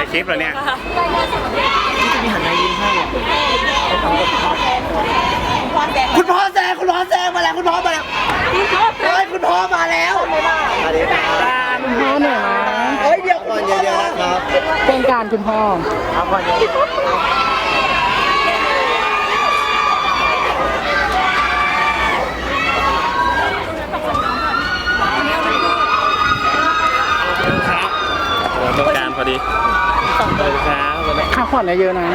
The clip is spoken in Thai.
ในคลิปเหรอเนี่ยคุณพ่อแซงคุณพ่อแซงมาแล้วคุณพ่อมาแล้วเฮ้ยคุณพ่อมาแล้วสวัสดีครับคุณพ่อหน่อยนะเฮ้ยเดี๋ยวก่อนเยอะๆนะครับเป็นการคุณพ่อเอาก่อนเยอะครับตรงกลางพอดี สองวครัข้าวขวัญเยอะนะ